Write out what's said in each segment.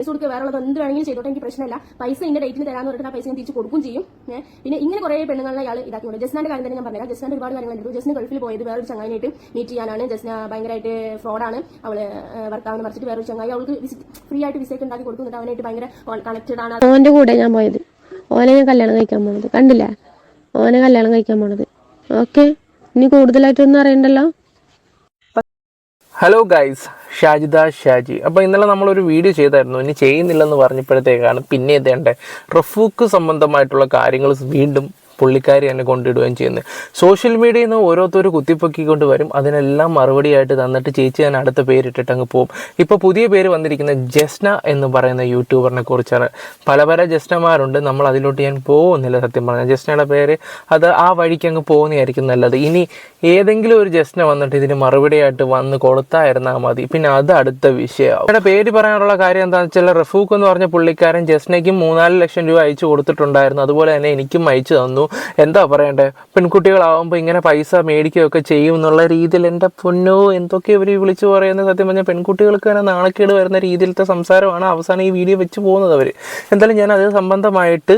പൈസ കൊടുക്കുക വേറെ ഉള്ളത് എന്ത് വേണമെങ്കിലും ചെയ്തോട്ടെ എനിക്ക് പ്രശ്നമില്ല. പൈസ ഇന്ന ഡേറ്റിന് തരാന്ന് പറഞ്ഞിട്ട് ആ പൈസ ഞാൻ തിരിച്ച് കൊടുക്കും ചെയ്യും. പിന്നെ ഇങ്ങനെ കുറേ പെണ്ണുങ്ങളെ ഇയാൾ ഇതാക്കിയുണ്ട് ജസ്നാന്റെ കാര്യം തന്നെ ഞാൻ പറഞ്ഞാൽ ജസ്നാന്റെ ഒരുപാട് കാര്യങ്ങൾ എടുത്തു ജസ്ന ഗൾഫിൽ പോയത് വേറൊരു ചങ്ങാനായിട്ട് മീറ്റ് ചെയ്യാനാണ്. ജസ്ന ഭയങ്കരമായിട്ട് ഫ്രോഡാണ് അവൾ വർക്കാവുന്ന മറിച്ചിട്ട് വേറൊരു ചങ്ങായി. അവൾക്ക് ഫ്രീ ആയിട്ട് വിസയൊക്കെ ഉണ്ടാക്കി കൊടുക്കുന്നുണ്ട്. അവനായിട്ട് ഭയങ്കര കണക്റ്റഡ് ആണ്. ഓന്റെ കൂടെ ഞാൻ പോയത്. ഓനെ ഞാൻ കല്യാണം കഴിക്കാൻ പോണത്. കണ്ടില്ല? ഓനെ കല്യാണം കഴിക്കാൻ പോണത്. ഓക്കെ? ഇനി കൂടുതലായിട്ടൊന്നും അറിയണ്ടല്ലോ? Hello guys Shajida Shaji. അപ്പോൾ ഇന്നലെ നമ്മളൊരു വീഡിയോ ചെയ്തായിരുന്നു. ഇനി ചെയ്യുന്നില്ലെന്ന് പറഞ്ഞപ്പോഴത്തേക്കാണ് പിന്നെ ഇതേണ്ട റഫൂക്ക് സംബന്ധമായിട്ടുള്ള കാര്യങ്ങൾ വീണ്ടും പുള്ളിക്കാരി എന്നെ കൊണ്ടിടുകയും ചെയ്യുന്നത്. സോഷ്യൽ മീഡിയയിൽ നിന്ന് ഓരോരുത്തർ കുത്തിപ്പൊക്കിക്കൊണ്ട് വരും. അതിനെല്ലാം മറുപടിയായിട്ട് തന്നിട്ട് ചേച്ചി ഞാൻ അടുത്ത പേരിട്ടിട്ട് അങ്ങ് പോകും. ഇപ്പോൾ പുതിയ പേര് വന്നിരിക്കുന്ന ജസ്ന എന്ന് പറയുന്ന യൂട്യൂബറിനെ കുറിച്ചാണ്. പല പല ജസ്നമാരുണ്ട്. നമ്മൾ അതിലോട്ട് ഞാൻ പോകുന്നില്ല സത്യം പറഞ്ഞാൽ. ജസ്നയുടെ പേര് അത് ആ വഴിക്ക് അങ്ങ് പോകുന്നതായിരിക്കും നല്ലത്. ഇനി ഏതെങ്കിലും ഒരു ജസ്ന വന്നിട്ട് ഇതിന് മറുപടിയായിട്ട് വന്ന് കൊടുത്തായിരുന്നാൽ മതി. പിന്നെ അത് അടുത്ത വിഷയമാവും അവരുടെ പേര് പറയാനുള്ള കാര്യം എന്താണെന്ന് വെച്ചാൽ റഫൂഖ് എന്ന് പറഞ്ഞ പുള്ളിക്കാരൻ ജസ്നയ്ക്കും മൂന്നാൽ ലക്ഷം രൂപ അയച്ചു കൊടുത്തിട്ടുണ്ടായിരുന്നു. അതുപോലെ തന്നെ എനിക്കും അയച്ചു തന്നു. എന്താ പറയണ്ടേ? പെൺകുട്ടികളാവുമ്പോൾ ഇങ്ങനെ പൈസ മേടിക്കുകയൊക്കെ ചെയ്യും എന്നുള്ള രീതിയിൽ എന്റെ പൊന്നോ എന്തൊക്കെ ഇവർ വിളിച്ചു പറയുന്നത് സത്യം പറഞ്ഞാൽ പെൺകുട്ടികൾക്ക് തന്നെ നാണക്കേട് വരുന്ന രീതിയിലത്തെ സംസാരമാണ് അവസാനം ഈ വീഡിയോ വെച്ച് പോകുന്നത് അവർ എന്തായാലും ഞാൻ അത് സംബന്ധമായിട്ട്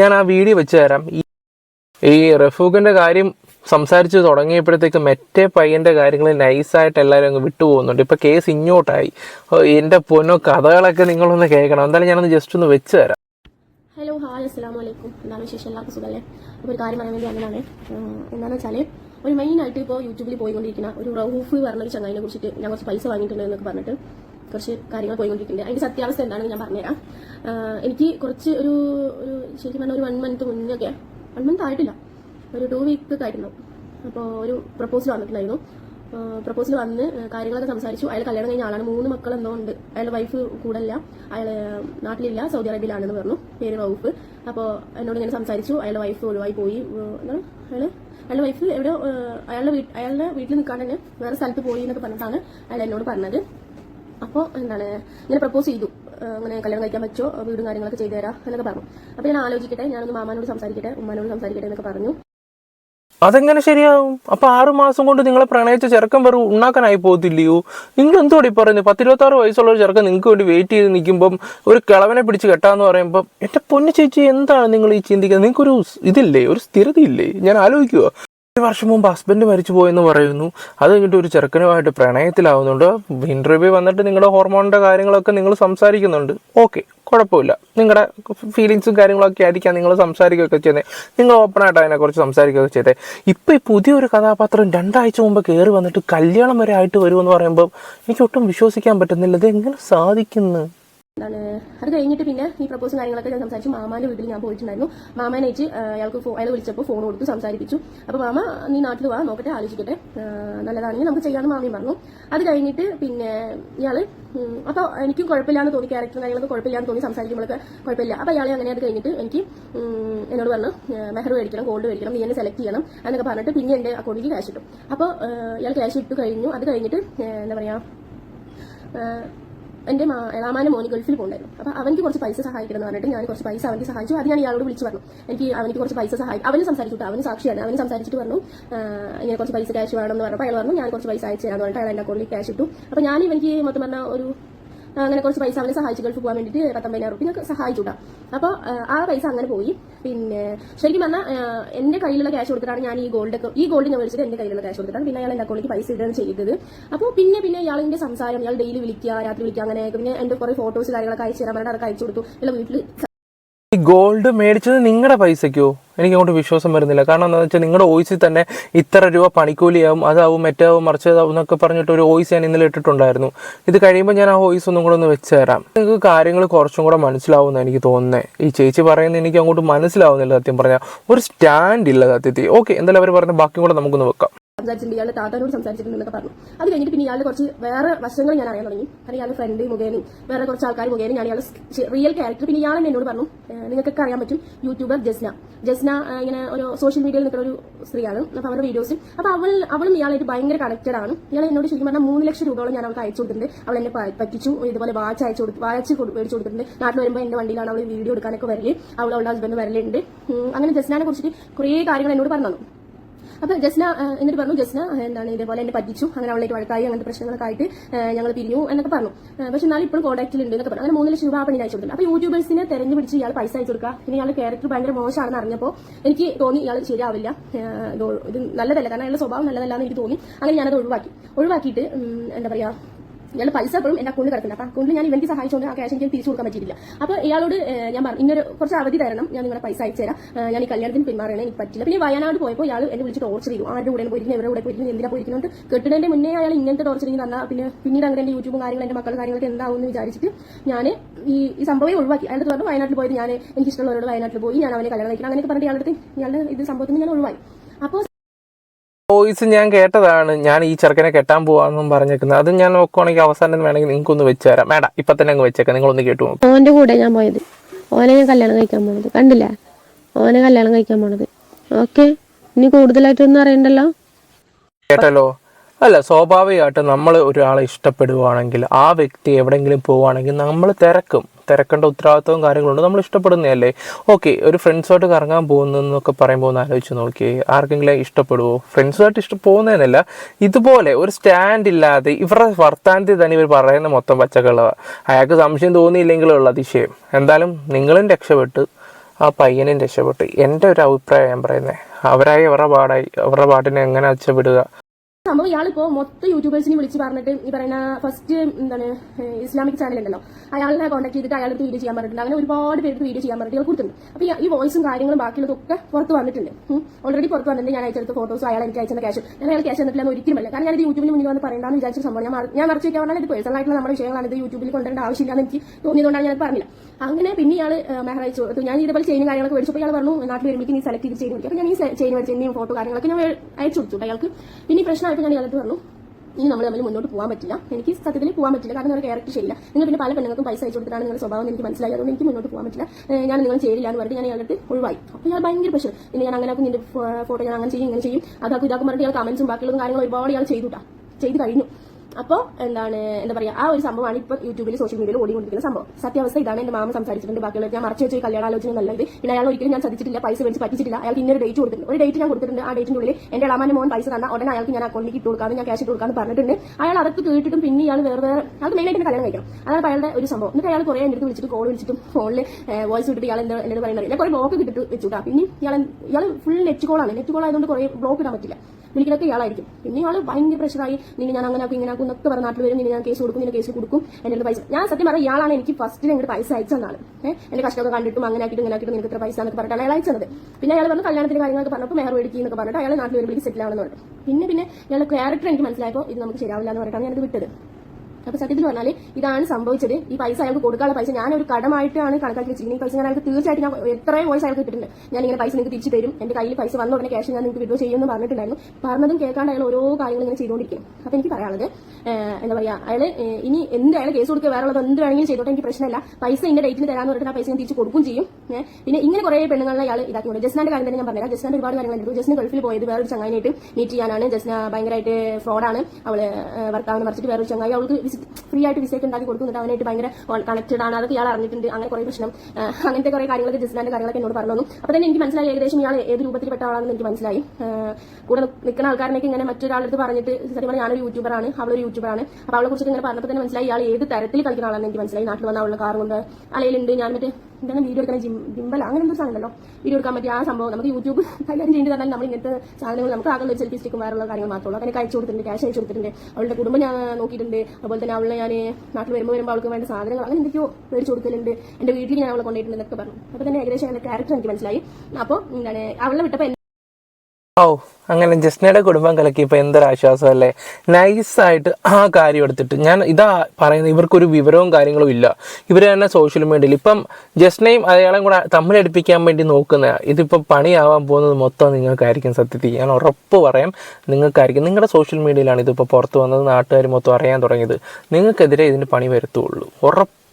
ഞാൻ ആ വീഡിയോ വെച്ച് തരാം. ഈ റഫൂഖിന്റെ കാര്യം സംസാരിച്ച് തുടങ്ങിയപ്പോഴത്തേക്ക് മറ്റേ പയ്യന്റെ കാര്യങ്ങൾ നൈസായിട്ട് എല്ലാവരും അങ്ങ് വിട്ടുപോകുന്നുണ്ട് ഇപ്പോൾ കേസ് ഇങ്ങോട്ടായി. എന്റെ പൊന്നോ കഥകളൊക്കെ നിങ്ങളൊന്ന് കേൾക്കണം. എന്തായാലും ഞാനൊന്ന് ജസ്റ്റ് ഒന്ന് വെച്ച് തരാം. ഹലോ ഹായ് അസ്സാം വലൈക്കും എന്താണ് വിശേഷം? എല്ലാവർക്കും സുഖമല്ലേ അപ്പോൾ ഒരു കാര്യം പറയാൻ വേണ്ടി അങ്ങനെയാണ് എന്താണെന്ന് വെച്ചാൽ ഒരു മെയിൻ ആയിട്ട് ഇപ്പോൾ യൂട്യൂബിൽ പോയിക്കൊണ്ടിരിക്കുന്ന ഒരു റൌഫ് പറഞ്ഞൊരു ചങ്ങായിനെ കുറിച്ചിട്ട് ഞാൻ കുറച്ച് പൈസ വാങ്ങിയിട്ടുണ്ട് എന്നൊക്കെ പറഞ്ഞിട്ട് കുറച്ച് കാര്യങ്ങൾ പോയിക്കൊണ്ടിരിക്കുന്നുണ്ട്. അതിന്റെ സത്യാവസ്ഥ എന്താണെന്ന് ഞാൻ പറഞ്ഞുതരാം. എനിക്ക് കുറച്ച് ഒരു ഒരു ശരിക്കും പറഞ്ഞാൽ ഒരു വൺ മന്ത് മുന്നൊക്കെ വൺ മന്ത് ആയിട്ടില്ല. ഒരു ടു വീക്ക് ആയിരുന്നു. അപ്പോൾ ഒരു പ്രപ്പോസൽ വന്നിട്ടുണ്ടായിരുന്നു. പ്രപ്പോസൽ വന്ന് കാര്യങ്ങളൊക്കെ സംസാരിച്ചു. അയാൾ കല്യാണം കഴിഞ്ഞ ആളാണ്. മൂന്ന് മക്കൾ എന്തോ ഉണ്ട്. അയാളുടെ വൈഫ് കൂടല്ല അയാൾ നാട്ടിലില്ല. സൗദി അറേബ്യയിലാണെന്ന് പറഞ്ഞു. പേര് റൌഫ്. അപ്പോൾ എന്നോട് ഇങ്ങനെ സംസാരിച്ചു. അയാളുടെ വൈഫ് ഒഴിവായി പോയി. എന്താണ്? അയാൾ അയാളുടെ വൈഫ് എവിടെ അയാളുടെ വീട്ട് അയാളുടെ വീട്ടിൽ നിൽക്കാണ്ട് തന്നെ വേറെ സ്ഥലത്ത് പോയി എന്നൊക്കെ പറഞ്ഞിട്ടാണ് അയാൾ എന്നോട് പറഞ്ഞത്. അപ്പോൾ എന്താണ് ഇങ്ങനെ പ്രപ്പോസ് ചെയ്തു. അങ്ങനെ കല്യാണം കഴിക്കാൻ പറ്റുമോ? വീടും കാര്യങ്ങളൊക്കെ ചെയ്തു തരാം എന്നൊക്കെ പറഞ്ഞു. അപ്പോൾ ഞാൻ ആലോചിക്കട്ടെ. ഞാനൊന്ന് മാമാനോട് സംസാരിക്കട്ടെ ഉമ്മാനോട് സംസാരിക്കട്ടെ എന്നൊക്കെ പറഞ്ഞു. അതെങ്ങനെ ശരിയാവും? അപ്പൊ ആറു മാസം കൊണ്ട് നിങ്ങളെ പ്രണയിച്ച ചെറുക്കൻ വെറും ഉണ്ണാക്കാനായി പോകത്തില്ലയോ? നിങ്ങൾ എന്തോടി പറയുന്നത് പത്തിരുപത്തി ആറ് വയസ്സുള്ള ഒരു ചെറുക്കൻ നിങ്ങൾക്ക് വേണ്ടി വെയിറ്റ് ചെയ്ത് നിൽക്കുമ്പം ഒരു കിളവനെ പിടിച്ച് കെട്ടാന്ന് പറയുമ്പോൾ എന്റെ പൊന്നു ചേച്ചി എന്താണ് നിങ്ങൾ ഈ ചിന്തിക്കുന്നത്? നിങ്ങൾക്കൊരു ഇതില്ലേ? ഒരു സ്ഥിരതയില്ലേ? ഞാൻ ആലോചിക്കുക ഒരു വർഷം മുമ്പ് ഹസ്ബൻഡ് മരിച്ചു പോയെന്ന് പറയുന്നു. അത് കഴിഞ്ഞിട്ട് ഒരു ചെറുക്കനുമായിട്ട് പ്രണയത്തിലാവുന്നുണ്ട്. ഇന്റർവ്യൂ വന്നിട്ട് നിങ്ങളുടെ ഹോർമോണിന്റെ കാര്യങ്ങളൊക്കെ നിങ്ങൾ സംസാരിക്കുന്നുണ്ട്. ഓക്കെ കുഴപ്പമില്ല. നിങ്ങളുടെ ഫീലിങ്സും കാര്യങ്ങളൊക്കെ ആയിരിക്കാം നിങ്ങൾ സംസാരിക്കുകയൊക്കെ ചെയ്യുന്നത് നിങ്ങൾ ഓപ്പൺ ഓപ്പണായിട്ട് അതിനെക്കുറിച്ച് സംസാരിക്കുകയൊക്കെ ചെയ്തേ. ഇപ്പം ഈ പുതിയൊരു കഥാപാത്രം രണ്ടാഴ്ച മുമ്പ് കയറി വന്നിട്ട് കല്യാണം വരെ ആയിട്ട് വരുമെന്ന് പറയുമ്പോൾ എനിക്ക് ഒട്ടും വിശ്വസിക്കാൻ പറ്റുന്നില്ല. ഇത് എങ്ങനെ സാധിക്കുന്നു? എന്താണ് അത് കഴിഞ്ഞിട്ട് പിന്നെ ഈ പ്രപ്പോസും കാര്യങ്ങളൊക്കെ ഞാൻ സംസാരിച്ചു. മാമാന്റെ വീട്ടിൽ ഞാൻ പോയിട്ടുണ്ടായിരുന്നു. മാമാനെ അയച്ച് അയാൾക്ക് അയാൾ വിളിച്ചപ്പോൾ ഫോൺ കൊടുത്ത് സംസാരിപ്പിച്ചു. അപ്പോൾ മാമ നീ നാട്ടിൽ വാ നോക്കട്ടെ ആലോചിക്കട്ടെ. നല്ലതാണെങ്കിൽ നമുക്ക് ചെയ്യാമെന്ന് മാമിയും പറഞ്ഞു. അത് കഴിഞ്ഞിട്ട് പിന്നെ ഇയാൾ അപ്പൊ അപ്പോൾ എനിക്കും കുഴപ്പമില്ലാന്ന് തോന്നി ക്യാരക്ടറും കാര്യങ്ങളൊക്കെ കുഴപ്പമില്ലാന്ന് തോന്നി സംസാരിക്കുമ്പോഴൊക്കെ കുഴപ്പമില്ല. അപ്പോൾ അയാളെ അങ്ങനെ അത് കഴിഞ്ഞിട്ട് എനിക്ക് എന്നോട് പറഞ്ഞു മെഹർ മേടിക്കണം ഗോൾഡ് മേടിക്കണം നീ എന്നെ സെലക്ട് ചെയ്യണം എന്നൊക്കെ പറഞ്ഞിട്ട് പിന്നെ എന്റെ അക്കൗണ്ടിലേക്ക് ക്യാഷ് ഇട്ടു. അപ്പോൾ ഇയാൾ ക്യാഷ് ഇട്ട് കഴിഞ്ഞു. അത് കഴിഞ്ഞിട്ട് എന്താ പറയുക എന്റെ മാ- മോനി ഗൾഫിൽ പോകണ്ടായിരുന്നു അപ്പൊ അവനിക്ക് കുറച്ച് പൈസ സഹായിക്കണം എന്ന് പറഞ്ഞിട്ട് ഞാൻ കുറച്ച് പൈസ അവനിക്ക് സഹായിച്ചു. അത് ഞാൻ ഇയാളോട് വിളിച്ചു പറഞ്ഞു. എനിക്ക് അവനിക്ക് കുറച്ച് പൈസ സഹായിക്കും അവന് സംസാരിച്ചിട്ട് അവന് സാക്ഷിയാണ്. അവന് സംസാരിച്ചിട്ട് പറഞ്ഞു ഇങ്ങനെ കുറച്ച് പൈസ ക്യാഷ് വേണം എന്ന് പറഞ്ഞപ്പോൾ അയാൾ പറഞ്ഞു ഞാൻ കുറച്ച് പൈസ അയച്ചു തരാന്ന് പറഞ്ഞിട്ട് അയാൾ എന്റെ അക്കൗണ്ടിൽ ക്യാഷ് ഇട്ടു. അപ്പൊ ഞാൻ ഇവനിക്ക് മൊത്തം പറഞ്ഞ ഒരു അങ്ങനെ കുറച്ച് പൈസ അവനെ സഹായിച്ചു ഗൾഫ് പോകാൻ വേണ്ടിയിട്ട് പത്തൊമ്പതിനായിരം സഹായിച്ചു കേട്ടോ അപ്പോൾ ആ പൈസ അങ്ങനെ പോയി. പിന്നെ ശരിക്കും പറഞ്ഞാൽ എന്റെ കയ്യിലുള്ള ക്യാഷ് കൊടുത്തിട്ടാണ് ഞാൻ ഈ ഗോൾഡ് ഈ ഗോൾഡ് ഞാൻ വിളിച്ചിട്ട് എന്റെ കയ്യിലുള്ള ക്യാഷ് കൊടുത്തിട്ടാണ്. പിന്നെ അയാൾ എന്റെ അക്കൗണ്ടിലേക്ക് പൈസ ഇടുകയാണ് ചെയ്തത്. അപ്പോൾ പിന്നെ പിന്നെ ഇയാളിന്റെ സംസാരം ഇയാൾ ഡെയിലി വിളിക്കുക രാത്രി വിളിക്കുക അങ്ങനെ പിന്നെ എന്റെ കുറെ ഫോട്ടോസ് കാര്യങ്ങളൊക്കെ അയച്ചു തരാൻ പറഞ്ഞിട്ട് അതൊക്കെ അയച്ചു കൊടുത്തു. ഇയാൾ വീട്ടിൽ ഈ ഗോൾഡ് മേടിച്ചത് നിങ്ങളുടെ പൈസയ്ക്കോ? എനിക്ക് അങ്ങോട്ട് വിശ്വാസം വരുന്നില്ല. കാരണം എന്താണെന്ന് വെച്ചാൽ നിങ്ങളുടെ ഓയിസിൽ തന്നെ ഇത്ര രൂപ പണിക്കൂലിയാവും അതാവും മറ്റാവും മറിച്ചതാവും എന്നൊക്കെ പറഞ്ഞിട്ട് ഒരു ഓയിസ് ഞാൻ ഇന്നലെ ഇട്ടിട്ടുണ്ടായിരുന്നു. ഇത് കഴിയുമ്പോൾ ഞാൻ ആ ഓയിസ് ഒന്നും കൂടെ ഒന്ന് വെച്ച് തരാം. നിങ്ങൾക്ക് കാര്യങ്ങൾ കുറച്ചും കൂടെ മനസ്സിലാവുമെന്ന് എനിക്ക് തോന്നുന്നത് ഈ ചേച്ചി പറയുന്നത് എനിക്ക് അങ്ങോട്ട് മനസ്സിലാവുന്നില്ല സത്യം പറഞ്ഞാൽ ഒരു സ്റ്റാൻഡ് ഇല്ല സത്യത്തിൽ ഓക്കെ എന്തായാലും അവർ പറഞ്ഞ ബാക്കി കൂടെ നമുക്കൊന്ന് വെക്കാം. സംസാരിച്ചിട്ടുണ്ട്. ഇയാളുടെ താത്താനോട് സംസാരിച്ചിട്ടുണ്ട് എന്നൊക്കെ പറഞ്ഞു. അത് കഴിഞ്ഞിട്ട് പിന്നെ ഇയാളുടെ കുറച്ച് വേറെ വശങ്ങൾ ഞാൻ അറിയാൻ തുടങ്ങി. കാരണം ഇയാളുടെ ഫ്രണ്ട് മുഖേനയും വേറെ കുറച്ച് ആൾക്കാർ മുഖേനയും ഞാൻ ഇയാളുടെ റിയൽ ക്യാരക്ടർ പിന്നെ ഇയാൾ എന്നോട് പറഞ്ഞു. നിങ്ങൾക്കൊക്കെ അറിയാൻ പറ്റും യൂട്യൂബർ ജസ്ന. ജസ്ന ഇങ്ങനെ ഒരു സോഷ്യൽ മീഡിയയിൽ നിൽക്കുന്ന ഒരു സ്ത്രീയാണ്. അപ്പോൾ അവരുടെ വീഡിയോസും അപ്പോൾ അവൾ അവളും ഇയാളായിട്ട് ഭയങ്കര കണക്റ്റഡ് ആണ്. ഇയാൾ എന്നോട് ശരിക്കും പറഞ്ഞാൽ മൂന്ന് ലക്ഷം രൂപയോളം ഞാൻ അവൾക്ക് അയച്ചു കൊടുത്തിട്ടുണ്ട്. അവൾ എന്നെ പറ്റിച്ചു. ഇതുപോലെ വാച്ച് അയച്ചു കൊടുത്തു വാച്ച് മേടിച്ചു കൊടുത്തിട്ടുണ്ട്. നാട്ടിൽ വരുമ്പോൾ എന്റെ വണ്ടിയിലാണ് അവൾ വീഡിയോ എടുക്കാനൊക്കെ വരൽ. അവൾ അവളുടെ ഹസ്ബൻഡ് വരലുണ്ട്. അങ്ങനെ ജസ്നാനെ കുറിച്ചിട്ട് കുറേ കാര്യങ്ങൾ എന്നോട് പറഞ്ഞു അപ്പൊ ജസ്ന എന്നിട്ട് പറഞ്ഞു ജസ്ന എന്താണ് ഇതേപോലെ എന്നെ പറ്റിച്ചു അങ്ങനെ അവളേക്ക് വഴക്കായി അങ്ങനത്തെ പ്രശ്നങ്ങളൊക്കെ ആയിട്ട് ഞങ്ങൾ പിരിഞ്ഞു എന്നൊക്കെ പറഞ്ഞു. പക്ഷെ എന്നാലും ഇപ്പോഴും കോൺടാക്റ്റിലുണ്ട് എന്നൊക്കെ പറഞ്ഞു. അങ്ങനെ മൂന്ന് ലക്ഷം രൂപ പെണ്ണിന് അയച്ചു കൊടുത്തു അപ്പൊ യൂട്യൂബേഴ്സിനെ തെരഞ്ഞു പിടിച്ച് ഇയാൾ പൈസ അയച്ചു കൊടുക്കുക. പിന്നെ ഇയാൾ ക്യാരക്ടർ ഭയങ്കര മോശമാണെന്ന് അറിഞ്ഞപ്പോൾ എനിക്ക് തോന്നി ഇയാൾ ശരിയാവില്ല. ഇത് നല്ലതല്ല. കാരണം അയാളുടെ സ്വഭാവം നല്ലതല്ല എന്ന് എനിക്ക് തോന്നി. അങ്ങനെ ഞാനത് ഒഴിവാക്കി. ഒഴിവാക്കിയിട്ട് എന്താ പറയാ ഇയാൾ പൈസ എപ്പോഴും എന്റെ അക്കൗണ്ടിൽ കിടക്കുന്നത് അപ്പൊ അക്കൗണ്ടിൽ ഞാൻ ഇവർക്ക് സഹായിച്ചുകൊണ്ട് ആ ക്യാഷ് എനിക്ക് തിരിച്ചു കൊടുക്കാൻ പറ്റിയിട്ടില്ല. അപ്പൊ ഇയാളോട് ഞാൻ പറഞ്ഞു ഇന്നൊരു കുറച്ച് അവധി തരണം. ഞാൻ നിങ്ങളുടെ പൈസ അയച്ചു തരാം. ഞാൻ ഈ കല്യാണത്തിന് പിന്മാറണേ എനിക്ക് പറ്റില്ല പിന്നെ വയനാട് പോയപ്പോൾ ഇയാൾ എന്നെ വിളിച്ച് ടോർച്ചർ ചെയ്തു. ആരുടെ കൂടെ പോയിരിക്കുന്നു ഇവരുടെ കൂടെ പോയിരിക്കുന്നു എന്തിനാ പോയിരിക്കുന്നുണ്ട് കെട്ടിടേന്റെ മുന്നേ അയാൾ ഇങ്ങനത്തെ ടോർച്ചറിങ് തന്നാൽ പിന്നെ പിന്നീട് അങ്ങനെ എന്റെ യൂട്യൂബും കാര്യങ്ങളും എന്റെ മക്കളുടെ കാര്യങ്ങളൊക്കെ എന്താവും എന്ന് വിചാരിച്ചിട്ട് ഞാൻ ഈ ഈ സംഭവം ഒഴിവാക്കി. അയാളുടെ പറഞ്ഞു വയനാട്ടിൽ പോയത് ഞാൻ എനിക്ക് ഇഷ്ടമുള്ളവരോട് വയനാട്ടിൽ പോയി. ഞാൻ അവനെ കല്യാണം കഴിക്കണം. അങ്ങനെയൊക്കെ പറഞ്ഞിട്ട് ഇയാളുടെ ഇയാളുടെ ഇത് സംഭവത്തിന് ഞാൻ ഒഴിവായി. അപ്പോൾ വോയിസ് ഞാൻ കേട്ടതാണ്. ഞാൻ ഈ ചെറുക്കനെ കെട്ടാൻ പോവാന്നും പറഞ്ഞേക്കുന്നത്. അത് ഞാൻ നോക്കുവാണെങ്കിൽ അവസാനം വേണമെങ്കിൽ നിങ്ങൾക്കൊന്ന് വെച്ച് തരാം. വേണ്ട ഇപ്പൊ തന്നെ അങ്ങ് വെച്ചേക്കാം. നിങ്ങൾ ഒന്ന് കേട്ടു നോക്ക്. ഓന്റെ കൂടെ ഞാൻ പോയത്. ഓനെ ഞാൻ കല്യാണം കഴിക്കാൻ പോണത്. കണ്ടില്ല? ഓനെ കല്യാണം കഴിക്കാൻ പോണത്. ഓക്കെ? ഇനി കൂടുതലായിട്ടൊന്നും അറിയണ്ടല്ലോ? കേട്ടല്ലോ? അല്ല സ്വാഭാവികമായിട്ടും നമ്മൾ ഒരാളെ ഇഷ്ടപ്പെടുവാണെങ്കിൽ ആ വ്യക്തി എവിടെങ്കിലും പോവുകയാണെങ്കിൽ നമ്മൾ തിരക്കും. തിരക്കേണ്ട ഉത്തരവാദിത്തവും കാര്യങ്ങളുണ്ട്. നമ്മൾ ഇഷ്ടപ്പെടുന്നതല്ലേ? ഓക്കെ ഒരു ഫ്രണ്ട്സുമായിട്ട് കറങ്ങാൻ പോകുന്നു എന്നൊക്കെ പറയുമ്പോൾ ഒന്ന് ആലോചിച്ച് നോക്കി ആർക്കെങ്കിലും ഇഷ്ടപ്പെടുവോ? ഫ്രണ്ട്സുമായിട്ട് ഇഷ്ടം പോകുന്നതിനല്ല ഇതുപോലെ ഒരു സ്റ്റാൻഡ് ഇല്ലാതെ ഇവരുടെ വർത്താനത്തിൽ തന്നെ ഇവർ പറയുന്ന മൊത്തം പച്ചക്കളവ അയാൾക്ക് സംശയം തോന്നിയില്ലെങ്കിലുള്ള അതിശയം. എന്തായാലും നിങ്ങളും രക്ഷപ്പെട്ട് ആ പയ്യനും രക്ഷപ്പെട്ട്. എന്റെ ഒരു അഭിപ്രായം ഞാൻ പറയുന്നത് അവരായി അവരുടെ പാടായി അവരുടെ പാട്ടിനെ എങ്ങനെ അച്ചപ്പെടുക സംഭവം ഇയാളിപ്പോ മൊത്തം യൂട്യൂബേഴ്സിനെ വിളിച്ച് പറഞ്ഞിട്ട് ഈ പറയുന്ന ഫസ്റ്റ് എന്താണ് ഇസ്ലാമിക് ചാനൽ ഉണ്ടല്ലോ. അയാളെ കോൺടാക്ട് ചെയ്തിട്ട് അയാളെ വീഡിയോ ചെയ്യാൻ പറഞ്ഞിട്ടുണ്ട്. അങ്ങനെ ഒരുപാട് പേർക്ക് വീഡിയോ ചെയ്യാൻ പറഞ്ഞിട്ട് കൊടുത്തിട്ടുണ്ട്. അപ്പൊ ഈ- വോയിസും കാര്യങ്ങളും ബാക്കിയുള്ളതൊക്കെ പുറത്ത് വന്നിട്ടുണ്ട്. ഓൾറെഡി പുറത്ത് വന്നിട്ടുണ്ട്. ഞാൻ അയച്ചെടുത്ത ഫോട്ടോസ് അയാൾ എനിക്ക് അയച്ച ക്യാഷ് ഞാൻ അയാൾ ക്യാഷ് തന്നിട്ടില്ല ഒരിക്കലും അല്ല കാരണം ഞാൻ യൂട്യൂബിൽ മുന്നിൽ വന്ന് പറയണ്ടെന്ന് വിചാരിച്ച സംഭവം ഞാൻ ഞാൻ മറിച്ച് വെക്കാൻ പറഞ്ഞാൽ ഇത് പേഴ്സണൽ ആയിട്ടുള്ള നമ്മുടെ വിഷയങ്ങളാണ്. ഇത് യൂട്യൂബിൽ കൊണ്ടുവരേണ്ട ആവശ്യമില്ലാന്ന് എനിക്ക് തോന്നിയതുകൊണ്ടാണ് ഞാൻ പറഞ്ഞില്ല അങ്ങനെ പിന്നെ ഇയാൾ കൊടുത്തു ഞാൻ ഇതേപോലെ ചെയിനും കാര്യങ്ങളൊക്കെ മേടിച്ചപ്പോൾ ഇയാൾ പറഞ്ഞു നാട്ടിൽ വരുമ്പോൾ നീ സെലക്ട് ചെയ്ത് ചെയിൻ മേടിക്കും. ഞാൻ ഈ ചെയിൻ മേടിച്ചതിന്റെയും ഫോട്ടോ കാര്യങ്ങളൊക്കെ ഞാൻ അയച്ചു കൊടുത്തു. അയാൾക്ക് പിന്നെ ഈ പ്രശ്നമായപ്പോൾ ഞാൻ ഇയാൾക്ക് പറഞ്ഞു ഇനി നമ്മൾ തമ്മിൽ മുന്നോട്ട് പോകാൻ പറ്റില്ല. എനിക്ക് സത്യത്തിൽ പോകാൻ പറ്റില്ല. കാരണം നിങ്ങൾ ക്യാരക്ടർ ശരിയില്ല. നിങ്ങൾ പിന്നെ പല പെണ്ണുങ്ങൾക്കും പൈസ അയച്ചു കൊടുത്തിട്ടാണ് നിങ്ങളുടെ സ്വഭാവം എനിക്ക് മനസ്സിലായി അതുകൊണ്ട് എനിക്ക് മുന്നോട്ട് പോകാൻ പറ്റില്ല. ഞാൻ നിങ്ങൾ ചേരില്ല എന്ന് പറഞ്ഞിട്ട് ഞാൻ ഇയാളുടെ ഒഴിവായി. അപ്പോൾ ഞാൻ ഭയങ്കര പ്രശ്നം പിന്നെ ഞാൻ അങ്ങനെ നിന്റെ ഫോട്ടോ ഞാൻ അങ്ങനെ ചെയ്യും ഇങ്ങനെ ചെയ്യും. അതാക്കും ഇതാക്കും പറഞ്ഞിട്ട് ഇയാൾ കമന്റ്സും ബാക്കിയുള്ള കാര്യങ്ങളും ഒരുപാട് ഇയാൾ ചെയ്തുട്ടാ. ചെയ്ത് കഴിഞ്ഞു. അപ്പോൾ എന്താണ് എന്താ പറയാ ആ ഒരു സംഭവമാണ് ഇപ്പൊ യൂട്യൂബിൽ സോഷ്യൽ മീഡിയയിൽ ഓടിക്കൊണ്ടിരിക്കുന്ന സംഭവം. സത്യാവസ്ഥ ഇതാണ് എന്റെ മാമ സംസാരിച്ചിട്ടുണ്ട്. ബാക്കിയുള്ള ഞാൻ മറച്ചു വെച്ച കല്യാണാലോചന നല്ലത് പിന്നെ അയാൾ ഒരിക്കലും ഞാൻ ചതിച്ചിട്ടില്ല പൈസ മേടിച്ച് പറ്റിച്ചിട്ടില്ല. അയാൾക്ക് ഇന്നൊരു ഡേറ്റ് കൊടുത്തിട്ടുണ്ട്. ഒരു ഡേറ്റ് ഞാൻ കൊടുത്തിട്ടുണ്ട്. ആ ഡേറ്റിന്റെ ഉള്ളിൽ എന്റെ ഇളമാന്റെ മോൻ പൈസ തന്ന ഉടനെ അയാൾക്ക് ഞാൻ അക്കൗണ്ടിലേക്ക് ഇട്ട് കൊടുക്കാതെ ഞാൻ ക്യാഷ് ഇട്ട് കൊടുക്കാമെന്ന് പറഞ്ഞിട്ടുണ്ട്. അയാൾ അതൊക്കെ കേട്ടിട്ടും പിന്നെ ഇയാൾ വേറെ വേറെ അയാൾക്ക് മെയിനായിട്ട് ആയിട്ട് കല്യാണം കഴിക്കണം. അതാണ് അയാളുടെ ഒരു സംഭവം. എന്നിട്ട് അയാൾ കുറെ എന്റെ അടുത്ത് വിളിച്ചിട്ട് കോൾ വിളിച്ചിട്ടും ഫോണിൽ വോയിസ് ഇട്ടിട്ട് ഇയാൾ എന്താ എന്നോട് പറയുന്നത് ഞാൻ കുറെ ബ്ലോക്ക് കിട്ടിട്ട് വെച്ചു വെച്ചുട്ടാ പിന്നെ ഇയാൾ ഇയാൾ ഫുൾ നെറ്റ് കോളാണ് നെറ്റ് കോൾ ആയതുകൊണ്ട് കുറെ ബ്ലോക്ക് ഇടാൻ പറ്റില്ല. വിളിക്കലൊക്കെ ഇയാളായിരിക്കും. പിന്നെ ഇയാൾ ഭയങ്കര പ്രഷറായി നിന്നെ ഞാൻ അങ്ങനെ ആക്കും ഇങ്ങനെ ആക്കും എന്നൊക്കെ പറഞ്ഞ നാട്ടിൽ വരും. നിന്നെ ഞാൻ കേസ് കൊടുക്കും നിന്നെ കേസ് കൊടുക്കും എന്റെ അടുത്ത് പൈസ. ഞാൻ സത്യം പറഞ്ഞാൽ ഇയാളാണ് എനിക്ക് ഫസ്റ്റിൽ ഞങ്ങളുടെ പൈസ അയച്ചെന്നാണ് ഏഹ് എന്റെ കഷ്ടമൊക്കെ കണ്ടിട്ടും അങ്ങനെ ആക്കിയിട്ട് ഇങ്ങനെ ആക്കിയിട്ട് നിനക്ക് ഇത്ര പൈസ എന്നൊക്കെ പറഞ്ഞിട്ടാണ് അയാൾ അയച്ചത് പിന്നെ അയാൾ പറഞ്ഞു കല്യാണത്തിന് കാര്യങ്ങളൊക്കെ പറഞ്ഞപ്പോൾ മേർ വേടിക്കുക എന്നൊക്കെ പറഞ്ഞിട്ട് അയാൾ നാട്ടിൽ വരുമ്പോഴേക്ക് സെറ്റിൽ ആവണമെന്ന് പറഞ്ഞു. പിന്നെ പിന്നെ ഇയാളുടെ ക്യാരക്ടർ എനിക്ക് മനസ്സിലായപ്പോൾ ഇത് നമുക്ക് ശരിയാവില്ല എന്ന് പറഞ്ഞിട്ടാണ് ഞാനത് വിട്ടത്. അപ്പൊ സത്യത്തിൽ പറഞ്ഞാൽ ഇതാണ് സംഭവിച്ചത്. ഈ പൈസ അയാൾക്ക് കൊടുക്കാനുള്ള പൈസ ഞാൻ ഒരു കടമായിട്ടാണ് കണക്കാക്കി വെച്ചിരിക്കുന്നത് ഈ പൈസ ഞാൻ അയാൾക്ക് തീർച്ചയായിട്ടും ഞാൻ എത്രയും വോയിസ് അയാൾക്ക് കിട്ടിയിട്ടുണ്ട്. ഞാൻ ഇങ്ങനെ പൈസ നിങ്ങൾക്ക് തിരിച്ചു തരും. എന്റെ കയ്യിൽ പൈസ വന്ന ഉടനെ ക്യാഷ് ഞാൻ നിങ്ങൾക്ക് വിഡ്രോ ചെയ്യുമെന്ന് പറഞ്ഞിട്ടുണ്ടായിരുന്നു. പറഞ്ഞതും കേൾക്കാണ്ട് അയാൾ ഓരോ കാര്യങ്ങളും ഇങ്ങനെ ചെയ്തുകൊണ്ടിരിക്കും അപ്പൊ എനിക്ക് പറയാനുള്ളത് എന്താ പറയാ അയാൾ ഇനി എന്ത് അയാൾ കേസ് കൊടുക്കുക വേറെ ഉള്ളത് എന്ത് വേണമെങ്കിലും ചെയ്തോട്ടെ എനിക്ക് പ്രശ്നമില്ല. പൈസ ഇന്റെ ഡേറ്റിന് തരാന്ന് പറഞ്ഞിട്ട് ആ പൈസ ഞാൻ തിരിച്ചു കൊടുക്കും ചെയ്യും. പിന്നെ ഇങ്ങനെ കുറെ പെണ്ണുങ്ങളെ അയാൾ ഇതാക്കിയുണ്ട് ജസ്നാന്റെ കാര്യം തന്നെ ഞാൻ പറഞ്ഞുതരാം. ജസ്നാന്റെ ഒരുപാട് കാര്യങ്ങളുണ്ട് ജസ്ന ഗൾഫിൽ പോയത് വേറൊരു ചങ്ങാനായിട്ട് മീറ്റ് ചെയ്യാനാണ്. ജസ്ന ഭയങ്കരമായിട്ട് ഫ്രോഡാണ് അവൾ ഭർത്താവിനെ മറിച്ചിട്ട് വേറൊരു ചങ്ങായി. അവൾക്ക് ഫ്രീ ആയിട്ട് വിസയൊക്കെ ഉണ്ടാക്കി കൊടുക്കുന്നുണ്ട്. അവനായിട്ട് ഭയങ്കര കണക്റ്റഡ് ആണ്. അതൊക്കെ ഇയാൾ അറിഞ്ഞിട്ടുണ്ട്. അങ്ങനെ കുറെ പ്രശ്നം. അങ്ങനത്തെ കുറെ കാര്യങ്ങളൊക്കെ ജസ്നാന്റെ കാര്യങ്ങളൊക്കെ എന്നോട് പറഞ്ഞു തന്നു അപ്പൊ തന്നെ എനിക്ക് മനസ്സിലായി ഏകദേശം ഇയാൾ ഏത് രൂപത്തിൽപ്പെട്ട ആളാണെന്ന് എനിക്ക് മനസ്സിലായി. കൂടെ നിൽക്കുന്ന ആൾക്കാരനൊക്കെ ഇങ്ങനെ മറ്റൊരാളടുത്ത് പറഞ്ഞിട്ട് സത്യം പറഞ്ഞാൽ ഞാനൊരു യൂട്യൂബറാണ് അവളൊരു യൂട്യൂബറാണ് അപ്പൊ അവളെ കുറിച്ച് ഇങ്ങനെ പറഞ്ഞപ്പോൾ തന്നെ മനസ്സിലായി. ഇയാൾ ഏത് തരത്തിൽ കളിക്കുന്ന ആളാണെന്ന് എനിക്ക് മനസ്സിലായി. നാട്ടിൽ വന്ന അവളുടെ കാറുകൊണ്ട് കൊണ്ട് അലയിലുണ്ട്. ഞാൻ മറ്റേ എന്താണ് വീഡിയോ എടുക്കുന്ന ജിം ജിമ്പല അങ്ങനെ എന്തോ സാധനമല്ലോ വീഡിയോ എടുക്കാൻ പറ്റിയ ആ സംഭവം നമുക്ക് യൂട്യൂബ് കൈകാര്യം ചെയ്യേണ്ടി തന്നാൽ നമ്മൾ ഇങ്ങനത്തെ സാധനങ്ങൾ നമുക്ക് ആകെ ഒരു സെൽഫി സ്റ്റിക്കും വേറെയുള്ള കാര്യങ്ങൾ മാത്രമേ അങ്ങനെ അയച്ചു കൊടുത്തിട്ടുണ്ട് ക്യാഷ് അയച്ചു കൊടുത്തിട്ടുണ്ട്. അവളുടെ കുടുംബം ഞാൻ നോക്കിയിട്ടുണ്ട്. അതുപോലെ തന്നെ അവളെ ഞാൻ നാട്ടിൽ വരുമ്പോൾ വരുമ്പോൾ അവൾക്ക് വേണ്ട സാധനങ്ങൾ അങ്ങനെ എന്തൊക്കെയോ മേടിച്ചു കൊടുക്കലുണ്ട്. എന്റെ വീട്ടിൽ ഞാൻ അവളെ കൊണ്ടുപോയിട്ടുണ്ട് എന്നൊക്കെ പറഞ്ഞു. അപ്പോൾ തന്നെ ഏകദേശം എന്റെ ക്യാരക്ടർ എനിക്ക് മനസ്സിലായി. അപ്പോൾ എന്താണ് അവളെ വിട്ടപ്പോൾ ഓ അങ്ങനെ ജസ്നയുടെ കുടുംബം കലക്കിയപ്പോൾ എന്തൊരാശ്വാസം അല്ലേ? നൈസായിട്ട് ആ കാര്യം എടുത്തിട്ട് ഞാൻ ഇതാ പറയുന്നത് ഇവർക്കൊരു വിവരവും കാര്യങ്ങളും ഇല്ല. ഇവർ തന്നെ സോഷ്യൽ മീഡിയയിൽ ഇപ്പം ജസ്നയും അയാളെയും കൂടെ തമ്മിലടിപ്പിക്കാൻ വേണ്ടി നോക്കുന്ന ഇതിപ്പോൾ പണിയാവാൻ പോകുന്നത് മൊത്തം നിങ്ങൾക്കായിരിക്കും സത്യത്തിൽ. ഞാൻ ഉറപ്പ് പറയാം നിങ്ങൾക്കായിരിക്കും. നിങ്ങളുടെ സോഷ്യൽ മീഡിയയിലാണ് ഇതിപ്പോൾ പുറത്ത് വന്നത് നാട്ടുകാർ മൊത്തം അറിയാൻ തുടങ്ങിയത്. നിങ്ങൾക്കെതിരെ ഇതിന് പണി വരുത്തുള്ളൂ.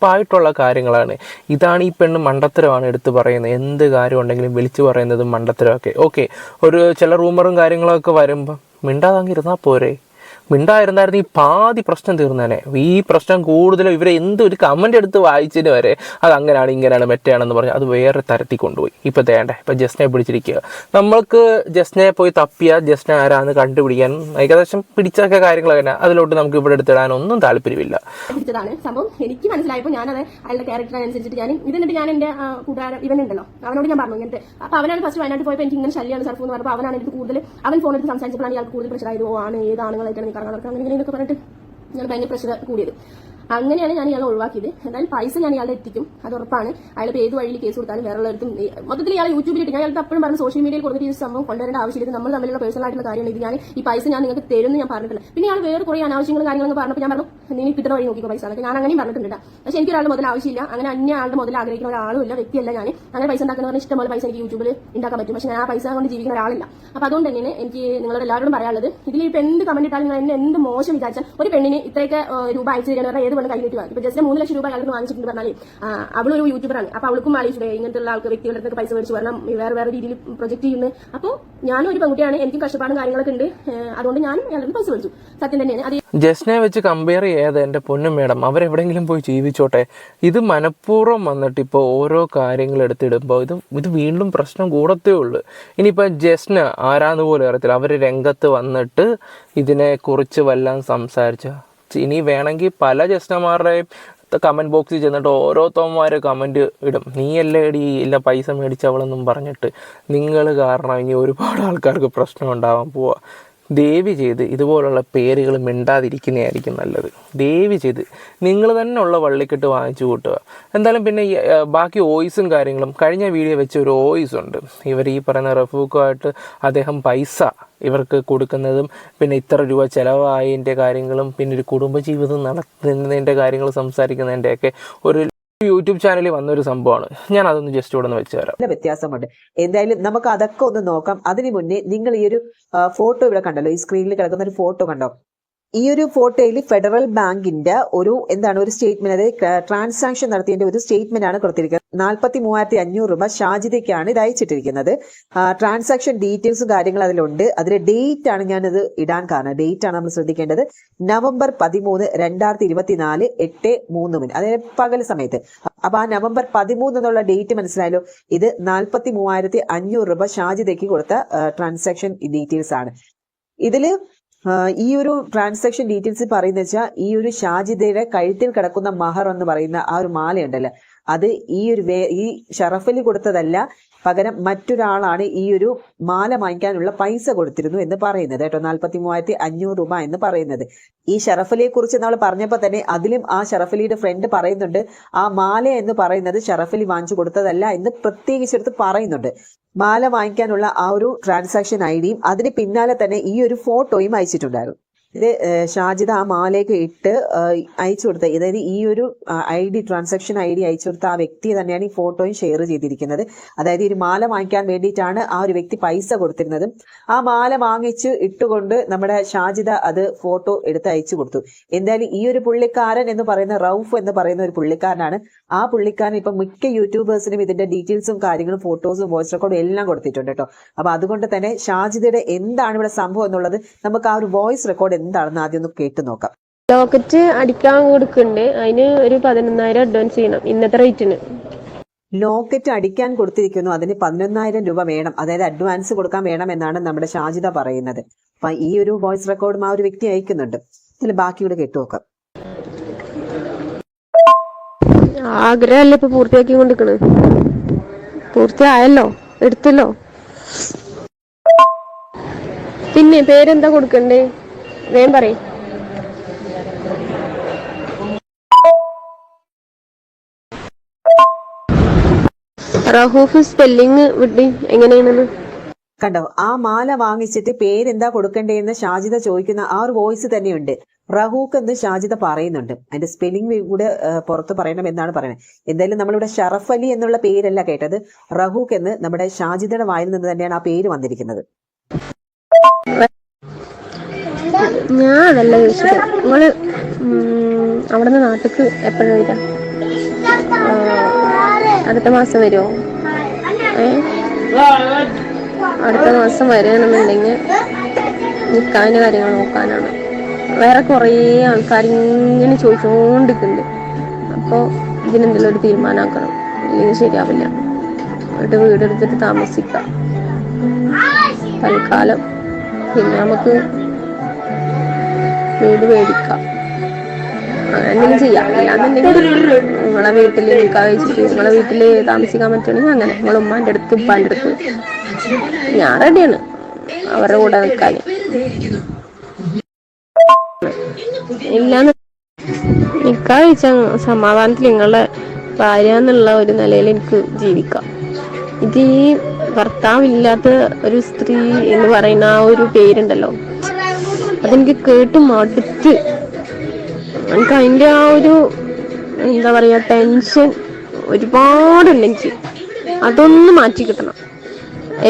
ഉറപ്പായിട്ടുള്ള കാര്യങ്ങളാണ്. ഇതാണ് ഈ പെണ്ണ് മണ്ടത്തരമാണ് എടുത്ത് പറയുന്നത്. എന്ത് കാര്യം ഉണ്ടെങ്കിലും വിളിച്ചു പറയുന്നത് മണ്ടത്തരമൊക്കെ ഓക്കെ ഒരു ചില റൂമറും കാര്യങ്ങളൊക്കെ വരുമ്പോൾ മിണ്ടാതങ്ങിരുന്നാൽ പോരെ? മിണ്ടായിരുന്നായിരുന്നു ഈ പാതി പ്രശ്നം തീർന്നേനെ. ഈ പ്രശ്നം കൂടുതലും ഇവരെ എന്ത് ഒരു കമന്റ് എടുത്ത് വായിച്ചതിന് വരെ അത് അങ്ങനെയാണ് ഇങ്ങനെയാണ് മെറ്റയാണെന്ന് പറഞ്ഞ് അത് വേറെ തരത്തിൽ കൊണ്ടുപോയി. ഇപ്പം തേണ്ടേ ഇപ്പം ജസ്നെ പിടിച്ചിരിക്കുക. നമ്മൾക്ക് ജസ്നെ പോയി തപ്പിയ ജസ്നെ ആരാന്ന് കണ്ടുപിടിക്കാൻ ഏകദേശം പിടിച്ചൊക്കെ കാര്യങ്ങൾ തന്നെ. അതിലോട്ട് നമുക്ക് ഇവിടെ എടുത്തിടാനൊന്നും താല്പര്യമില്ല. പിടിച്ചതാണ്. സംഭവം എനിക്ക് മനസ്സിലായപ്പോൾ ഞാനത് അയാളുടെ ക്യാരക്ടറിനനുസരിച്ചിട്ട് ഞാൻ ഇതിനിട്ട് ഞാൻ എന്റെ ആ, കൂട്ടുകാരൻ ഇവൻ ഉണ്ടല്ലോ അവനോട് ഞാൻ പറഞ്ഞു ഇങ്ങനത്തെ. അപ്പൊ അവനാണ് ഫസ്റ്റ് വയനാട്ടിൽ പോയപ്പോൾ എനിക്ക് ഇങ്ങനെ ശല്യമാണ് സർഫ് എന്ന് പറഞ്ഞപ്പോൾ അവനാണ് എനിക്ക് കൂടുതൽ അവൻ ഫോണിൽ സംസാരിച്ചപ്പോഴാണ് ഇയാൾക്ക് കൂടുതൽ പ്രഷറായത് ഓ ആണ് ഏത് ആണുങ്ങളായിട്ടാണ് നീ കറങ്ങാൻ നടക്കുക അങ്ങനെ ഇങ്ങനെയൊക്കെ പറഞ്ഞിട്ട് ഞാൻ ഭയങ്കര പ്രശ്നം കൂടിയത്. അങ്ങനെയാണ് ഞാൻ ഇയാളെ ഒഴിവാക്കിയത്. എന്തായാലും പൈസ ഞാൻ ഇയാളെ എത്തിക്കും. അത് ഉറപ്പാണ്. അയാൾ ഏത് വഴിയിൽ കേസ് കൊടുത്താലും വേറെ ഉള്ളവർക്കും മൊത്തത്തിൽ ഇയാളെ യൂട്യൂബിലിട്ട് ഞാൻ ഇയാളുടെ അപ്പോഴും പറഞ്ഞു സോഷ്യൽ മീഡിയയിൽ കൊടുത്തിട്ട് ഈ സംഭവം കൊണ്ടുവരേണ്ട ആവശ്യമില്ല. നമ്മൾ തമ്മിലുള്ള പേഴ്സണൽ ആയിട്ടുള്ള കാര്യമാണ്. ഇത് ഞാൻ ഈ പൈസ ഞാൻ നിങ്ങൾക്ക് തരുമെന്ന് ഞാൻ പറഞ്ഞിട്ടില്ല. പിന്നെ ഇയാൾ വേറെ കുറേ അനാവശ്യങ്ങളും കാര്യങ്ങളും പറഞ്ഞപ്പോൾ ഞാൻ പറഞ്ഞു നീ കിട്ടുന്ന വഴി നോക്കിക്കോ പൈസ. എന്നൊക്കെ ഞാൻ അങ്ങനെയും പറഞ്ഞിട്ടുണ്ട്. പക്ഷേ എനിക്ക് ഒരാളുടെ മുതൽ ആവശ്യമില്ല. അങ്ങനെ അന്യ ആളുടെ മുതൽ ആഗ്രഹിക്കുന്ന ഒരാളും ഇല്ല വ്യക്തിയല്ല ഞാൻ. അങ്ങനെ പൈസ ഉണ്ടാക്കുന്ന ഇഷ്ടംപോലെ പൈസ എനിക്ക് യൂട്യൂബിൽ ഉണ്ടാക്കാൻ പറ്റും. പക്ഷേ ഞാൻ ആ പൈസ കൊണ്ട് ജീവിക്കുന്ന ഒരാളില്ല. അപ്പോൾ അതുകൊണ്ട് തന്നെയാണ് എനിക്ക് നിങ്ങളോട് എല്ലാവരോടും പറയാനുള്ളത്. ഇതിൽ ഇപ്പോൾ എന്ത് കമന്റ് ഇട്ടാലും നിങ്ങൾ എന്നെ എന്ത് മോശം വിചാരിച്ചാൽ ഒരു പെണ്ണിന് ഇത്രയൊക്കെ രൂപ അയച്ചു തരുന്ന ഏത് പെണ്ണ് കയ്യിൽ വാങ്ങി ഇപ്പൊ ജസ്റ്റ് മൂന്ന് ലക്ഷം രൂപ അയാൾക്ക് വാങ്ങിച്ചിട്ടുണ്ട് പറഞ്ഞാൽ അവളൊരു യൂട്യൂബറാണ്. അപ്പൊ അവൾക്കും ആലോചിച്ചു ഇങ്ങനത്തെ ആൾക്ക് വ്യക്തികളുടെ അടുത്തൊക്കെ പൈസ മേടിച്ച് വരണം വേറെ വേറെ രീതിയിൽ പ്രൊജക്ട് ചെയ്യുന്നത് അപ്പോൾ ഞാനും ഒരു പെൺകുട്ടിയാണ് എനിക്കും കഷ്ടപ്പാടും കാര്യങ്ങളൊക്കെ ഉണ്ട്. അതുകൊണ്ട് ഞാനും അയാളുടെ പൈസ മേടിച്ചു. സത്യം തന്നെയാണ്. അത് ജസ്നെ വെച്ച് കമ്പയർ ചെയ്യാതെ എന്റെ പൊന്നും മേഡം അവരെവിടെയെങ്കിലും പോയി ജീവിച്ചോട്ടെ? ഇത് മനഃപൂർവം വന്നിട്ട് ഇപ്പോൾ ഓരോ കാര്യങ്ങൾ എടുത്തിടുമ്പോൾ ഇത് ഇത് വീണ്ടും പ്രശ്നം കൂടത്തേ ഉള്ളൂ. ഇനിയിപ്പോൾ ജസ്ന ആരാന്ന് പോലും അറിയത്തില്ല. അവർ രംഗത്ത് വന്നിട്ട് ഇതിനെക്കുറിച്ച് വല്ലതും സംസാരിച്ച ഇനി വേണമെങ്കിൽ പല ജസ്റ്റന്മാരുടെയും കമന്റ് ബോക്സിൽ ചെന്നിട്ട് ഓരോരുത്തന്മാർ കമന്റ് ഇടും. നീ അല്ലേ ഇടി ഇല്ല പൈസ മേടിച്ചവളെന്നും പറഞ്ഞിട്ട്. നിങ്ങൾ കാരണം ഇനി ഒരുപാട് ആൾക്കാർക്ക് പ്രശ്നം ഉണ്ടാവാൻ പോവാ. ദയവ് ചെയ്ത് ഇതുപോലുള്ള പേരുകൾ മിണ്ടാതിരിക്കുന്നതായിരിക്കും നല്ലത്. ദയവ് ചെയ്ത് നിങ്ങൾ തന്നെ ഉള്ള വള്ളിക്കെട്ട് വാങ്ങിച്ചു കൂട്ടുക. എന്തായാലും പിന്നെ ബാക്കി ഓയിസും കാര്യങ്ങളും കഴിഞ്ഞ വീഡിയോ വെച്ച ഒരു ഓയിസ് ഉണ്ട്. ഇവർ ഈ പറയുന്ന റഫൂക്കുമായിട്ട് അദ്ദേഹം പൈസ ഇവർക്ക് കൊടുക്കുന്നതും പിന്നെ ഇത്ര രൂപ ചിലവായതിന്റെ കാര്യങ്ങളും പിന്നെ ഒരു കുടുംബജീവിതം നടത്തുന്നതിന്റെ കാര്യങ്ങൾ സംസാരിക്കുന്നതിന്റെയൊക്കെ ഒരു യൂട്യൂബ് ചാനലിൽ വന്നൊരു സംഭവമാണ്. ഞാൻ അതൊന്ന് ജസ്റ്റ് ഇവിടെ വെച്ച് തരാം വ്യത്യാസമുണ്ട്. എന്തായാലും നമുക്ക് അതൊക്കെ ഒന്ന് നോക്കാം. അതിനു മുന്നേ നിങ്ങൾ ഈ ഒരു ഫോട്ടോ ഇവിടെ കണ്ടല്ലോ. ഈ സ്ക്രീനിൽ കിടക്കുന്ന ഒരു ഫോട്ടോ കണ്ടോ? ഈ ഒരു ഫോട്ടോയിൽ ഫെഡറൽ ബാങ്കിന്റെ ഒരു എന്താണ് ഒരു സ്റ്റേറ്റ്മെന്റ് അതായത് ട്രാൻസാക്ഷൻ നടത്തിയതിന്റെ ഒരു സ്റ്റേറ്റ്മെന്റ് ആണ് കൊടുത്തിരിക്കുന്നത്. നാൽപ്പത്തി മൂവായിരത്തി അഞ്ഞൂറ് രൂപ ഷാജിദയ്ക്കാണ് ഇത് അയച്ചിട്ടിരിക്കുന്നത്. ട്രാൻസാക്ഷൻ ഡീറ്റെയിൽസും കാര്യങ്ങളും അതിലുണ്ട്. അതിലെ ഡേറ്റ് ആണ് ഞാനിത് ഇടാൻ കാരണം. ഡേറ്റ് ആണ് നമ്മൾ ശ്രദ്ധിക്കേണ്ടത്. നവംബർ പതിമൂന്ന് രണ്ടായിരത്തി ഇരുപത്തിനാല് എട്ട് മൂന്ന് മിനിറ്റ്. അതായത് പകൽ സമയത്ത്. അപ്പൊ ആ നവംബർ പതിമൂന്ന് എന്നുള്ള ഡേറ്റ് മനസ്സിലായല്ലോ. ഇത് നാൽപ്പത്തി മൂവായിരത്തി അഞ്ഞൂറ് രൂപ ഷാജിദയ്ക്ക് കൊടുത്ത ട്രാൻസാക്ഷൻ ഡീറ്റെയിൽസ് ആണ്. ഇതിൽ ഈ ഒരു ട്രാൻസാക്ഷൻ ഡീറ്റെയിൽസ് പറയുന്ന വെച്ചാൽ ഈ ഒരു ഷാജിദയുടെ കഴുത്തിൽ കിടക്കുന്ന മഹർ എന്ന് പറയുന്ന ആ ഒരു മാലയുണ്ടല്ലോ. അത് ഈ ഒരു വേ ഈ ഷറഫിൽ കൊടുത്തതല്ല പകരം മറ്റൊരാളാണ് ഈ ഒരു മാല വാങ്ങിക്കാനുള്ള പൈസ കൊടുത്തിരുന്നു എന്ന് പറയുന്നത് കേട്ടോ. നാൽപ്പത്തി മൂവായിരത്തി അഞ്ഞൂറ് രൂപ എന്ന് പറയുന്നത്. ഈ ഷറഫലിയെ കുറിച്ച് നമ്മൾ പറഞ്ഞപ്പോൾ തന്നെ അതിലും ആ ഷറഫലിയുടെ ഫ്രണ്ട് പറയുന്നുണ്ട് ആ മാല എന്ന് പറയുന്നത് ഷറഫലി വാങ്ങിച്ചു കൊടുത്തതല്ല എന്ന് പ്രത്യേകിച്ചെടുത്ത് പറയുന്നുണ്ട്. മാല വാങ്ങിക്കാനുള്ള ആ ഒരു ട്രാൻസാക്ഷൻ ഐ ഡിയും അതിന് പിന്നാലെ തന്നെ ഈ ഒരു ഫോട്ടോയും അയച്ചിട്ടുണ്ടായിരുന്നു. ഇത് ഷാജിദ് ആ മാലയൊക്കെ ഇട്ട് അയച്ചു കൊടുത്ത. അതായത് ഈ ഒരു I D transaction I D അയച്ചു കൊടുത്ത ആ വ്യക്തി തന്നെയാണ് ഈ ഫോട്ടോയും ഷെയർ ചെയ്തിരിക്കുന്നത്. അതായത് ഒരു മാല വാങ്ങിക്കാൻ വേണ്ടിയിട്ടാണ് ആ ഒരു വ്യക്തി പൈസ കൊടുത്തിരുന്നത്. ആ മാല വാങ്ങിച്ച് ഇട്ടുകൊണ്ട് നമ്മുടെ ഷാജിദ അത് ഫോട്ടോ എടുത്ത് അയച്ചു കൊടുത്തു. എന്തായാലും ഈ ഒരു പുള്ളിക്കാരൻ എന്ന് പറയുന്ന റൌഫ് എന്ന് പറയുന്ന ഒരു പുള്ളിക്കാരനാണ്. ആ പുള്ളിക്കാരൻ ഇപ്പൊ മിക്ക യൂട്യൂബേഴ്സിനും ഇതിന്റെ ഡീറ്റെയിൽസും കാര്യങ്ങളും ഫോട്ടോസും വോയിസ് റെക്കോർഡും എല്ലാം കൊടുത്തിട്ടുണ്ട് കേട്ടോ. അപ്പൊ അതുകൊണ്ട് തന്നെ ഷാജിദയുടെ എന്താണ് ഇവിടെ സംഭവം എന്നുള്ളത് നമുക്ക് ആ ഒരു വോയിസ് റെക്കോർഡ് എന്താണെന്ന് ആദ്യം ഒന്ന് കേട്ടു നോക്കാം. ലോക്കറ്റ് അടിക്കാൻ കൊടുക്കുന്നുണ്ട് അതിന് ഒരു പതിനൊന്നായിരം അഡ്വാൻസ് ചെയ്യണം. ഇന്നത്തെ റേറ്റിന് ലോക്കറ്റ് അടിക്കാൻ കൊടുത്തിരിക്കുന്നു. അതിന് പതിനൊന്നായിരം രൂപ വേണം. അതായത് അഡ്വാൻസ് കൊടുക്കാൻ വേണം എന്നാണ് നമ്മുടെ ഷാജിത പറയുന്നത്. അപ്പൊ ഈ ഒരു വോയിസ് റെക്കോർഡും ആ ഒരു വ്യക്തി അയക്കുന്നുണ്ട്. ഇതിൽ ബാക്കിയുടെ കേട്ടു നോക്കാം. ആഗ്രഹമല്ലേ ഇപ്പൊ പൂർത്തിയാക്കി കൊണ്ടിരിക്കണ് പൂർത്തിയായല്ലോ? എടുത്തല്ലോ? പിന്നെ പേരെന്താ കൊടുക്കണ്ടേ? വേഗം പറയും. റഹൂഫ് സ്പെല്ലിങ് വിട്ടി എങ്ങനെയാണെന്ന്? കണ്ടോ ആ മാല വാങ്ങിച്ചിട്ട് പേരെന്താ കൊടുക്കണ്ടേന്ന് ഷാജിദ ചോദിക്കുന്ന ആ ഒരു വോയിസ് തന്നെയുണ്ട്. റഹൂഖ് എന്ന് ഷാജിദ പറയുന്നുണ്ട്. അതിന്റെ സ്പെല്ലിംഗ് കൂടെ പുറത്ത് പറയണം എന്നാണ് പറയുന്നത്. എന്തായാലും നമ്മളിവിടെ ഷറഫ് അലി എന്നുള്ള പേരല്ല കേട്ടത്. റഹൂഖ് എന്ന് നമ്മുടെ ഷാജിദയുടെ വായിൽ നിന്ന് തന്നെയാണ് ആ പേര് വന്നിരിക്കുന്നത്. ഞാൻ അതല്ല ചോദിച്ചത് നിങ്ങൾ അവിടെ അവിടുന്ന് നാട്ടിക്ക് എപ്പോഴും വരാം അടുത്ത മാസം വരുമോ ഏ? അടുത്ത മാസം വരികയാണെന്നുണ്ടെങ്കിൽ നിൽക്കാന്റെ കാര്യങ്ങൾ നോക്കാനാണ്. വേറെ കുറേ ആൾക്കാർ ഇങ്ങനെ ചോദിച്ചുകൊണ്ടിരിക്കുന്നുണ്ട് അപ്പോൾ ഇതിനെന്തെങ്കിലും ഒരു തീരുമാനമാക്കണം ഇല്ലെങ്കിൽ ശരിയാവില്ല. എന്നിട്ട് വീടെടുത്തിട്ട് താമസിക്കാം. തൽക്കാലം. പിന്നെ നമുക്ക് വീട് മേടിക്കാം. അങ്ങനെ ചെയ്യാം. അല്ലാന്നുണ്ടെങ്കിൽ നിങ്ങളെ വീട്ടിൽ നിൽക്കാൻ വെച്ചിട്ട് നിങ്ങളെ വീട്ടിൽ താമസിക്കാൻ പറ്റുകയാണെങ്കിൽ അങ്ങനെ. നിങ്ങളെ ഉമ്മാന്റെ അടുത്ത് ഉപ്പാന്റെ അടുത്ത്. ഞാൻ റെഡിയാണ്. അവരുടെ കൂടെ നിൽക്കാൻ. ഇല്ലാന്ന് നിൽക്കാൻ വെച്ചാൽ സമാധാനത്തിൽ നിങ്ങളുടെ ഭാര്യ എന്നുള്ള ഒരു നിലയിൽ എനിക്ക് ജീവിക്കാം. ഇത് ഈ ഭർത്താവില്ലാത്ത ഒരു സ്ത്രീ എന്ന് പറയുന്ന ആ ഒരു പേരുണ്ടല്ലോ. അതെനിക്ക് കേട്ട് മടുത്ത്. എനിക്ക് അതിന്റെ ആ ഒരു എന്താ പറയുക ടെൻഷൻ ഒരുപാടുണ്ട് എനിക്ക്. അതൊന്ന് മാറ്റി കിട്ടണം.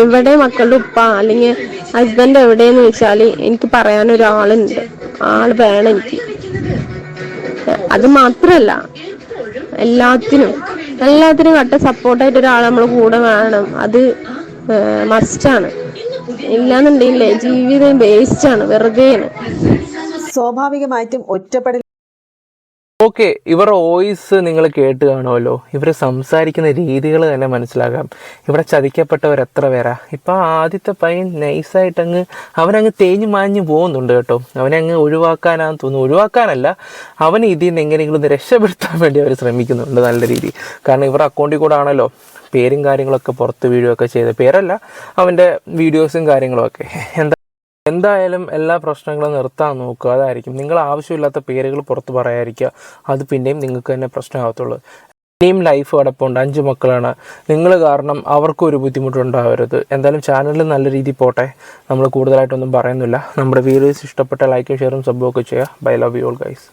എവിടെ മക്കളുടെ ഉപ്പ അല്ലെങ്കിൽ ഹസ്ബൻഡ് എവിടെയെന്ന് വെച്ചാൽ എനിക്ക് പറയാൻ ഒരാളുണ്ട് ആൾ വേണം എനിക്ക്. അത് മാത്രല്ല എല്ലാത്തിനും എല്ലാത്തിനും കട്ട സപ്പോർട്ടായിട്ട് ഒരാൾ നമ്മൾ കൂടെ വേണം. അത് മസ്റ്റാണ് ഇല്ലാന്നുണ്ടെങ്കിലേ ജീവിതം വേസ്റ്റാണ് വെറുതെ സ്വാഭാവികമായിട്ടും ഒറ്റപ്പെടൽ ഓക്കെ ഇവരുടെ വോയിസ് നിങ്ങൾ കേട്ട് കാണുമല്ലോ. ഇവർ സംസാരിക്കുന്ന രീതികൾ തന്നെ മനസ്സിലാക്കാം. ഇവിടെ ചതിക്കപ്പെട്ടവർ എത്ര പേരാ? ഇപ്പം ആദ്യത്തെ പയ്യൻ നൈസായിട്ടങ്ങ് അവനങ്ങ് തേഞ്ഞു മാഞ്ഞു പോകുന്നുണ്ട് കേട്ടോ. അവനെ അങ്ങ് ഒഴിവാക്കാനാന്ന് തോന്നുന്നു. ഒഴിവാക്കാനല്ല അവൻ ഇതിൽ നിന്ന് എങ്ങനെയെങ്കിലും ഒന്ന് രക്ഷപ്പെടുത്താൻ വേണ്ടി അവർ ശ്രമിക്കുന്നുണ്ട് നല്ല രീതി. കാരണം ഇവരുടെ അക്കൗണ്ടിൽ കൂടെ ആണല്ലോ. പേരും കാര്യങ്ങളൊക്കെ പുറത്ത് വീഴുകയൊക്കെ ചെയ്ത പേരല്ല അവന്റെ വീഡിയോസും കാര്യങ്ങളൊക്കെ എന്താ എന്തായാലും എല്ലാ പ്രശ്നങ്ങളും നിർത്താൻ നോക്കുക. അതായിരിക്കും. നിങ്ങൾ ആവശ്യമില്ലാത്ത പേരുകൾ പുറത്ത് പറയാതിരിക്കുക. അത് പിന്നെയും നിങ്ങൾക്ക് തന്നെ പ്രശ്നമാകത്തുള്ളൂ. ഇനിയും ലൈഫ് കിടപ്പുണ്ട്. അഞ്ച് മക്കളാണ്. നിങ്ങൾ കാരണം അവർക്കും ഒരു ബുദ്ധിമുട്ടുണ്ടാവരുത്. എന്തായാലും ചാനലിൽ നല്ല രീതിയിൽ പോട്ടെ. നമ്മൾ കൂടുതലായിട്ടൊന്നും പറയുന്നില്ല. നമ്മുടെ വീഡിയോസ് ഇഷ്ടപ്പെട്ട ലൈക്കും ഷെയറും സബ്ബും ഒക്കെ ചെയ്യുക. Bye love you all guys